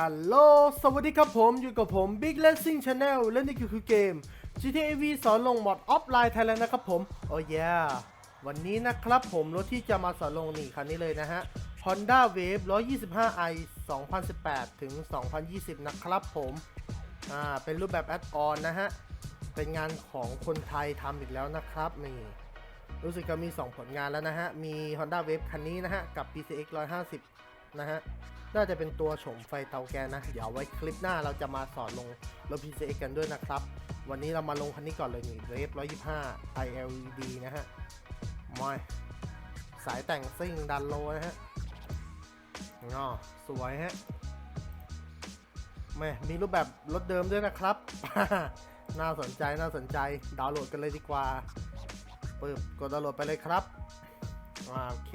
ฮัลโหล สวัสดีครับผม อยู่กับผม Big Racing Channel และนี่คือคือเกม GTA V สอนลงมอดออฟไลน์ไทยแลนด์นะครับผม โอ้ยวันนี้นะครับผมรถที่จะมาสอนลงนี่คันนี้เลยนะฮะ Honda Wave 125i 2018 ถึง 2020 นะครับผม อ่า เป็นรูปแบบแอดออนนะฮะ เป็นงานของคนไทยทำอีกแล้วนะครับนี่รู้สึกจะมี 2 ผลงานแล้วนะฮะ มี Honda Wave คันนี้นะฮะ กับ PCX 150 นะฮะ น่าจะเป็นตัวโฉมไฟเตาแก๊สนะ เดี๋ยวไว้คลิปหน้าเราจะมาสอนลงรถ PCX กันด้วยนะครับ วันนี้เรามาลงคันนี้ก่อนเลยนี่ Wave 125 ILED นะฮะมอยสายแต่งซิ่งดันโลนะฮะอ๋อสวยฮะแม่มีรูปแบบรถเดิมด้วยนะครับ น่าสนใจน่าสนใจ ดาวน์โหลดกันเลยดีกว่าปึ๊บกดดาวน์โหลดไปเลยครับ โอเค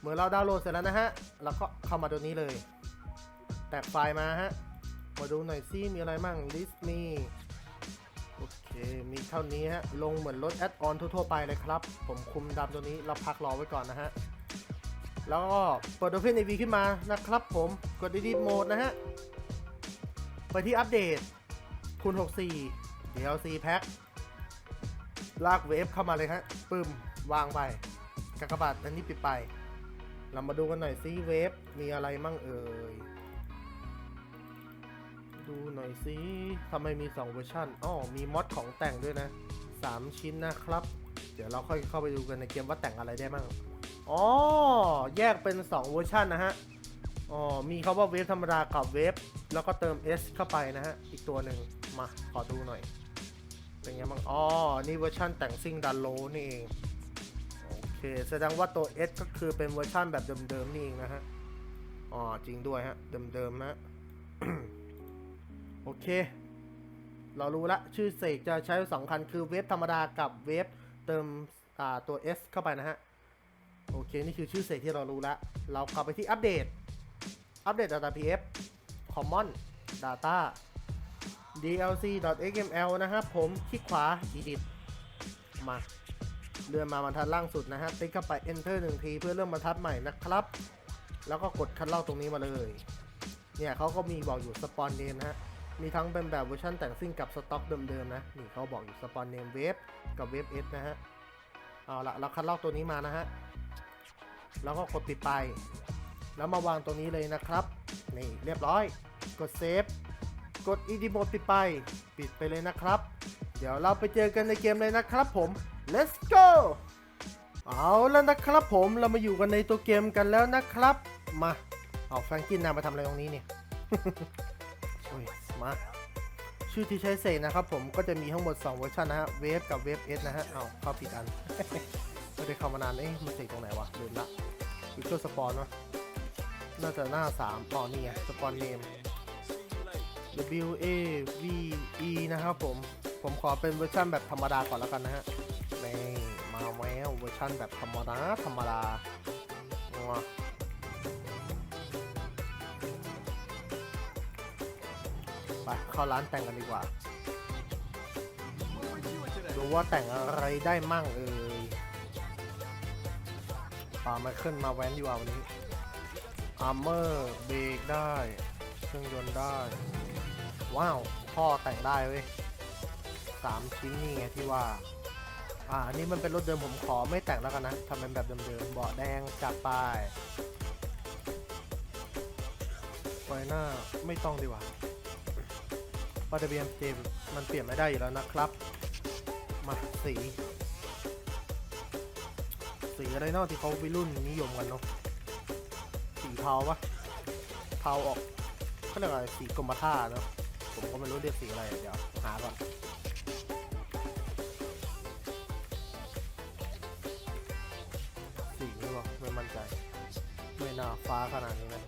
เมื่อเราดาวน์โหลดเสร็จแล้วนะฮะเราก็เข้ามาตัวนี้เลย แตกไฟล์มาฮะ มาดูหน่อยซิมีอะไรมั่ง list มีโอเค มีเท่านี้ฮะ ลงเหมือนรถแอดออนทั่วๆไปเลยครับ ผมคุมดำตัวนี้เราพักรอไว้ก่อนนะฮะ แล้วก็เปิด Open AV ขึ้นมานะครับผม กด Edit Mode นะฮะ ไปที่อัปเดตคูณ64 DLC Pack ลากเวฟเข้ามาเลยฮะ ปึ้ม วางไปกากบาทอันนี้ปิดไป เรามาดูกันหน่อยซิเวฟมีอะไรมั่งเอ่ย ดูหน่อยซิทำไมมี 2 เวอร์ชันอ๋อมีมอดของแต่งด้วยนะ 3 ชิ้นนะครับ เดี๋ยวเราค่อยเข้าไปดูกันในเกมว่าแต่งอะไรได้มั่งอ๋อ แยกเป็น 2 เวอร์ชันนะฮะ อ๋อ มีคาว่าเวฟธรรมดากับเวฟแล้วก็เติม S เข้าไปนะฮะ อีกตัวหนึ่งมา ขอดูหน่อย เป็นไงบ้างอ๋อ นี่เวอร์ชันแต่งซิ่งดันโลนี่เอง เค แสดงว่าตัว S ก็คือเป็นเวอร์ชันแบบเดิมๆนี่เองนะฮะ อ๋อ จริงด้วยฮะ เดิมๆนะโอเค เรารู้ละ ชื่อเสกจะใช้สองคันคือเวฟธรรมดากับเวฟเติมตัว S เข้าไปนะฮะ โอเค นี่คือชื่อเสกที่เรารู้ละ เรากลับไปที่อัปเดต อัปเดต data pf common data dlc.xml นะครับผม คลิกขวา edit มา เลื่อนมาบรรทัดล่างสุดนะฮะ ติ๊กเข้าไป enter หนึ่งทีเพื่อเริ่มบรรทัดใหม่นะครับ แล้วก็กดคัดเล่าตรงนี้มาเลย เนี่ยเขาก็มีบอกอยู่ spawn name นะฮะ มีทั้งเป็นแบบเวอร์ชันแต่งซิ่งกับสต็อกเดิมๆนะ นี่เขาบอกอยู่ spawn name wave กับ wave s นะฮะ เอาละเราคัดเล่าตัวนี้มานะฮะ แล้วก็กดปิดไป แล้วมาวางตรงนี้เลยนะครับ นี่เรียบร้อย กดเซฟ กด edit mode ปิดไป ปิดไปเลยนะครับ เดี๋ยวเราไปเจอกันในเกมเลยนะครับผม let's go เอาแล้วนะครับผมเรามาอยู่กันในตัวเกมกันแล้วนะครับ มาเอาแฟรงกินนามาทำอะไรตรงนี้เนี่ยโอ้ยมาชื่อที่ใช้เสกนะครับผมก็จะมีทั้งหมด 2 เวอร์ชันนะฮะเวฟกับเวฟเอสนะฮะเอาเข้าผิดอันไม่ได้เข้ามานานเอ๊ะมันเสกตรงไหนวะลืมละวิกตอร์สปอนวะน่าจะหน้า3อ๋อนี่ไงสปอนเนม W A V E นะครับผม ผมขอเป็นเวอร์ชันแบบธรรมดาก่อนแล้วกันนะฮะนี่มาแววเวอร์ชันแบบธรรมดาธรรมดาว้าไปเข้าร้านแต่งกันดีกว่า ดูว่าแต่งอะไรได้มั่งเอ่ยปามาขึ้นมาแว้นดีกว่าวันนี้อาร์เมอร์เบรกได้ เครื่องยนต์ได้ ว้าวพ่อแต่งได้เว้ยสามชิ้นนี่ไงที่ว่า อ่าอันนี้มันเป็นรถเดิมผมขอไม่แต่งแล้วกันนะทำเป็นแบบเดิมๆเบาะแดงจัดไปไฟหน้าไม่ต้องดีกว่าปาทะเบียนเจมมันเปลี่ยนไม่ได้อยู่แล้วนะครับ มาสี สีอะไรเนาะที่เขาวัยรุ่นนิยมกันเนาะสีเทาปะเทาออกเขาเรียกอะไรสีกรมท่าเนาะ ผมก็ไม่รู้เรียกสีอะไรเดี๋ยวหาก่อนสีนี่วะไม่มั่นใจ ไม่น่าฟ้าขนาดนี้นะ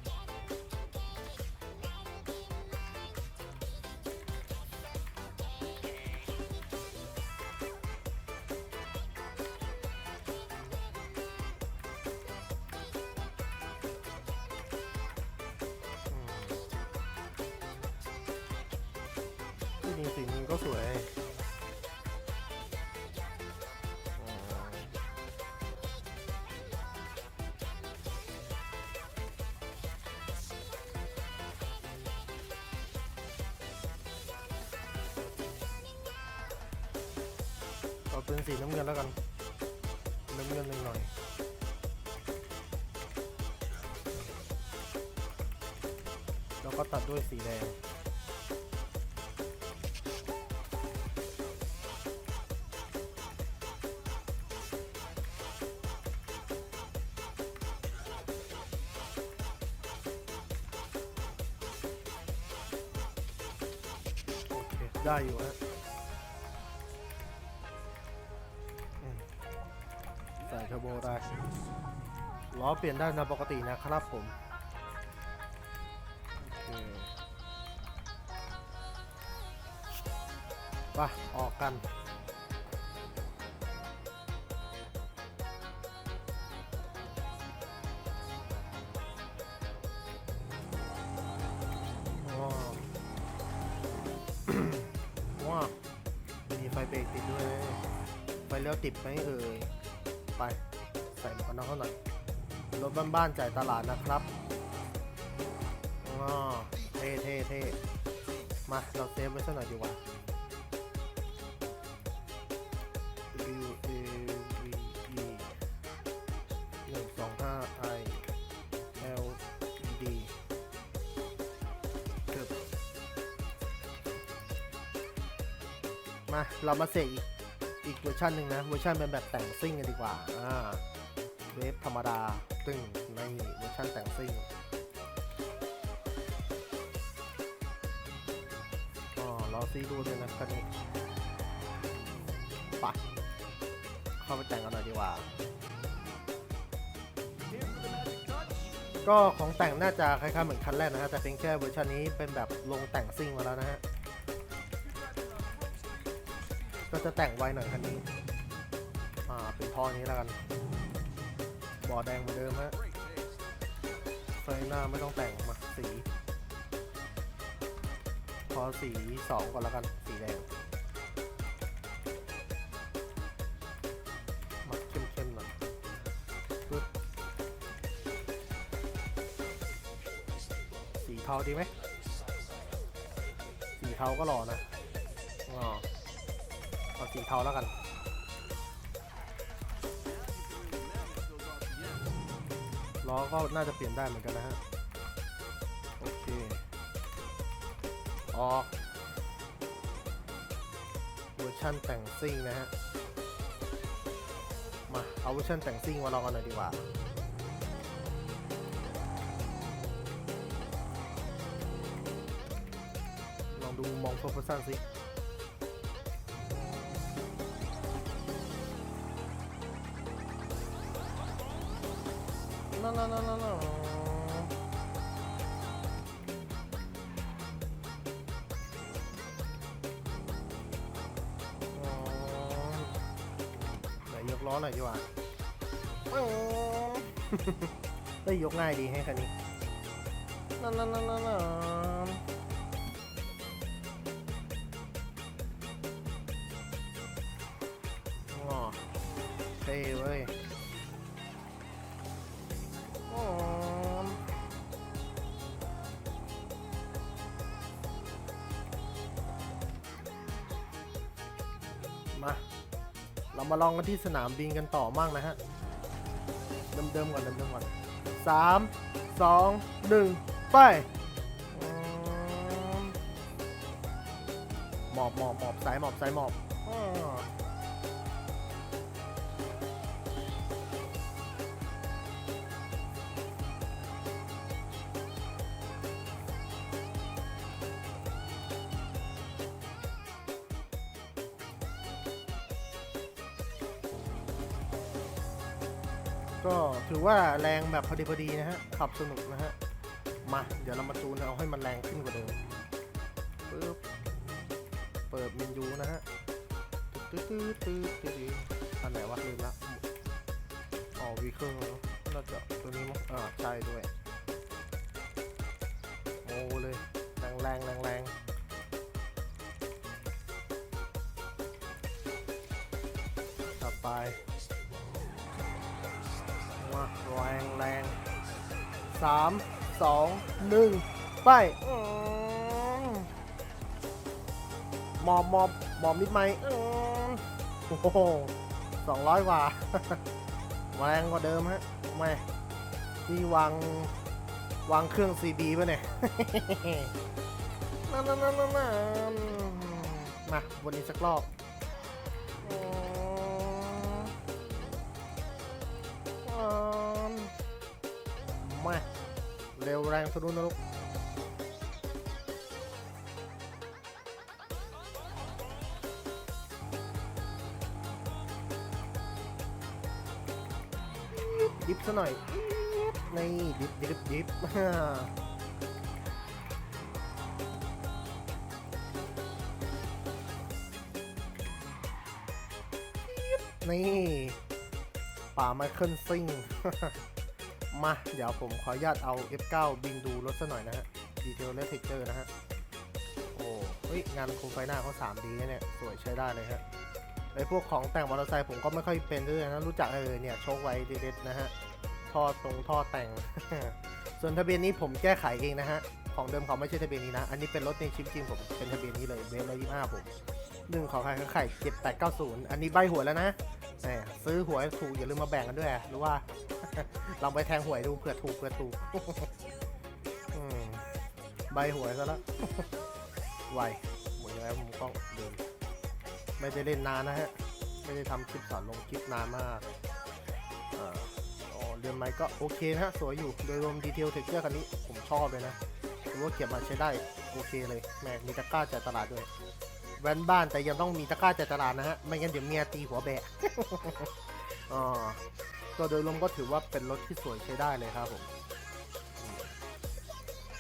ก็สวยเอาเป็นสีน้ำเงินแล้วกัน น้ำเงินหน่อยแล้วก็ตัดด้วยสีแดง ได้อยู่ฮะใส่เทอร์โบได้ล้อเปลี่ยนได้ตามปกตินะครับผมไปออกกัน ไฟเบรกติดด้วย ไฟเลี้ยวติดไหมเอ่ย ไป ใส่หมวกกันน็อกเขาหน่อย รถบ้านๆจ่ายตลาดนะครับอ๋อเท่เท่เท่มา เราเซฟไว้สักหน่อยดีกว่า มาเรามาเสกอีกอีกเวอร์ชันหนึ่งนะเวอร์ชันเป็นแบบแต่งซิ่งกันดีกว่าอ่าเวฟธรรมดาตึงในเวอร์ชันแต่งซิ่งอ๋อรอซีดูด้วยนะคันนี้ไปเข้าไปแต่งกันหน่อยดีกว่า ก็ของแต่งน่าจะคล้ายๆเหมือนคันแรกนะฮะแต่เพียงแค่เวอร์ชันนี้เป็นแบบลงแต่งซิ่งมาแล้วนะฮะ ก็จะแต่งไวหน่อยคันนี้ อ่า เป็นท่อนี้แล้วกัน บอแดงเหมือนเดิมฮะไฟหน้าไม่ต้องแต่งมาสี พอสีสองก่อนแล้วกัน สีแดงมาเข้มๆหน่อยปึ๊บสีเทาดีไหมสีเทาก็หล่อนะอ๋อเอ สีเทาแล้วกัน ล้อก็น่าจะเปลี่ยนได้เหมือนกันนะฮะ โอเค ออก เวอร์ชันแต่งซิ่งนะฮะ มาเอาเวอร์ชันแต่งซิ่งมาลองกันหน่อยดีกว่าลองดูมองโฟกัสสิ No, no, no, no, no. อ๋อไหนยกล้อหน่อยดีกว่าอ๋อเฮ้ยยกง่ายดีให้คันนี้นั่นนั่นนั่นนั่นอ๋อเท่เว้ย มา เรามาลองกันที่สนามบินกันต่อมั่งนะฮะ เดิมๆก่อนเดิมๆก่อนสามสองหนึ่งไปหมอบหมอบหมอบสายหมอบสายหมอบ ก็ถือว่าแรงแบบพอดีพอดีนะฮะ ขับสนุกนะฮะ มา เดี๋ยวเรามาจูนเอาให้มันแรงขึ้นกว่าเดิมปึ๊บเปิดเมนูนะฮะตืดตืดตืดตืดตืดอันไหนวะลืมละอ๋อวีเคิลน่าจะตัวนี้มั้งอ่าใช่ด้วยโอ้เลยแรงแรงแรงแรง 3 2 1 ไปหมอบหมอบหมอบมิดไหมโอ้โหสองร้อยกว่าแรงกว่าเดิมฮะไม่ที่วางวางเครื่องซีดีป่ะเนี่ยมาวนนี้สักรอบ มาเร็วแรงสะดุ้นนะลูกดิฟซะหน่อยนี่ดิฟดิฟดิฟนี่ป่าไมเคิลซิง มา เดี๋ยวผมขออนุญาตเอา F9 บินดูรถซะหน่อยนะฮะดีเทลและเทคเจอร์นะฮะ โอ้เฮ้ย งานโคมไฟหน้าเขา 3D นะเนี่ย สวยใช้ได้เลยฮะไอพวกของแต่งมอเตอร์ไซค์ผมก็ไม่ค่อยเป็นด้วยนะ รู้จักเออเนี่ยโชคไว้เด็ดๆนะฮะท่อตรงท่อแต่ง ส่วนทะเบียนนี้ผมแก้ไขเองนะฮะ ของเดิมเขาไม่ใช่ทะเบียนนี้นะ อันนี้เป็นรถในชิปจริงผม เป็นทะเบียนนี้เลยเบลร้อยยี่ห้าผมหนึ่งของใครก็ไข่เจ็ดแปดเก้าศูนย์อันนี้ใบหัวแล้วนะแหมซื้อหัวถูกอย่าลืมมาแบ่งกันด้วยหรือว่า ลองไปแทงหวยดูเผื่อถูกเผื่อถูกใบหวยซะแล้วไวหมดแล้วผมก็เดินไม่ได้เล่นนานนะฮะ ไม่ได้ทำคลิปสอนลงคลิปนานมากอ่าอ๋อเรือนไม้ก็โอเคนะฮะ สวยอยู่โดยรวมดีเทลเทคเจอร์คันนี้ผมชอบเลยนะถือว่าเก็บมาใช้ได้โอเคเลยแหมมีตะกร้าจ่ายตลาดด้วยแว่นบ้านแต่ยังต้องมีตะกร้าจ่ายตลาดนะฮะ ไม่งั้นเดี๋ยวเมียตีหัวแบะอ๋อ โดยรวมก็ถือว่าเป็นรถที่สวยใช้ได้เลยครับผมอืม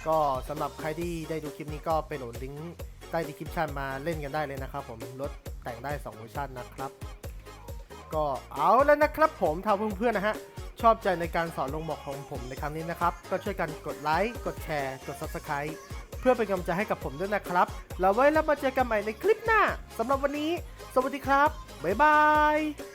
ก็สำหรับใครที่ได้ดูคลิปนี้ก็ไปโหลดลิงก์ใต้ดีคริปชันมาเล่นกันได้เลยนะครับผม รถแต่งได้2เวอร์ชันนะครับ ก็เอาแล้วนะครับผมถ้าเพื่อนๆนะฮะชอบใจในการสอนลงหมอกของผมในครั้งนี้นะครับ ก็ช่วยกันกดไลค์ กดแชร์ กด Subscribe เพื่อเป็นกำลังใจให้กับผมด้วยนะครับ แล้วไว้แล้วมาเจอกันใหม่ในคลิปหน้าสำหรับวันนี้ สวัสดีครับ บ๊ายบาย